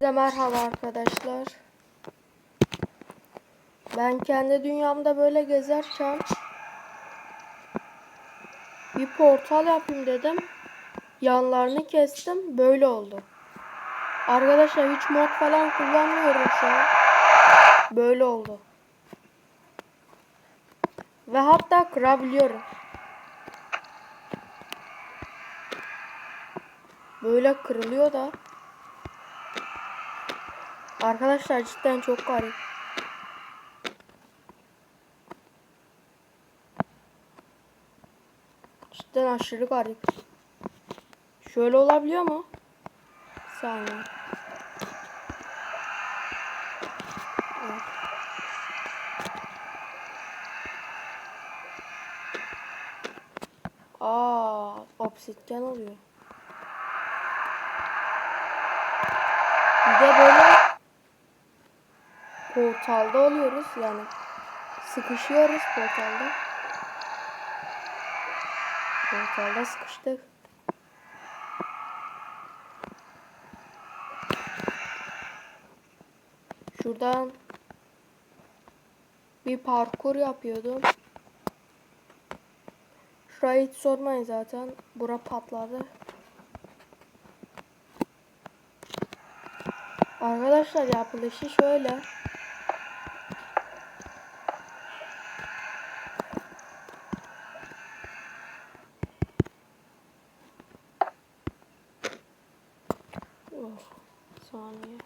Size merhaba arkadaşlar. Ben kendi dünyamda böyle gezerken bir portal yapayım dedim. Yanlarını kestim. Böyle oldu. Arkadaşlar hiç mod falan kullanmıyorum şu an. Böyle oldu. Ve hatta kırabiliyorum. Böyle kırılıyor da. Arkadaşlar cidden çok garip. Cidden aşırı garip. Şöyle olabiliyor mu? Bir saniye. Evet. Aa, obsidyen oluyor. Bir de böyle portalda oluyoruz yani. Sıkışıyoruz portalda. Portalda sıkıştık. Şuradan bir parkur yapıyordum. Şurayı hiç sormayın zaten. Bura patladı. Arkadaşlar yapılışı şöyle. Oh, saniye.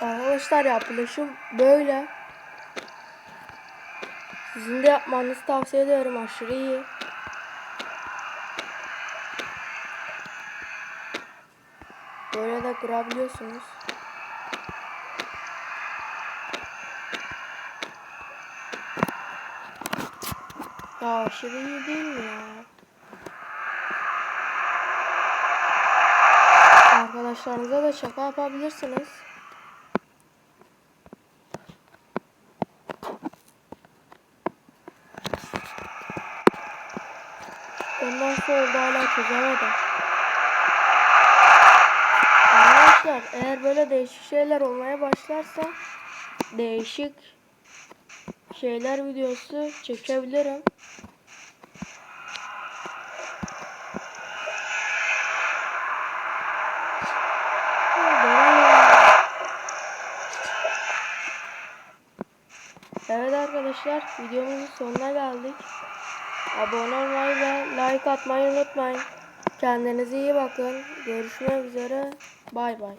Arkadaşlar yapılışı böyle. Sizin de yapmanızı tavsiye ederim. Aşırı iyi. Böyle de kırabiliyorsunuz. Ya aşırı iyi değil mi ya? Arkadaşlarınıza da şaka yapabilirsiniz. Ondan sonra da hala çözemedim. Arkadaşlar eğer böyle değişik şeyler olmaya başlarsa değişik şeyler videosu çekebilirim. Evet arkadaşlar videomuzun sonuna geldik. Abone olmayı ve like atmayı unutmayın. Kendinize iyi bakın. Görüşmek üzere. Bay bay.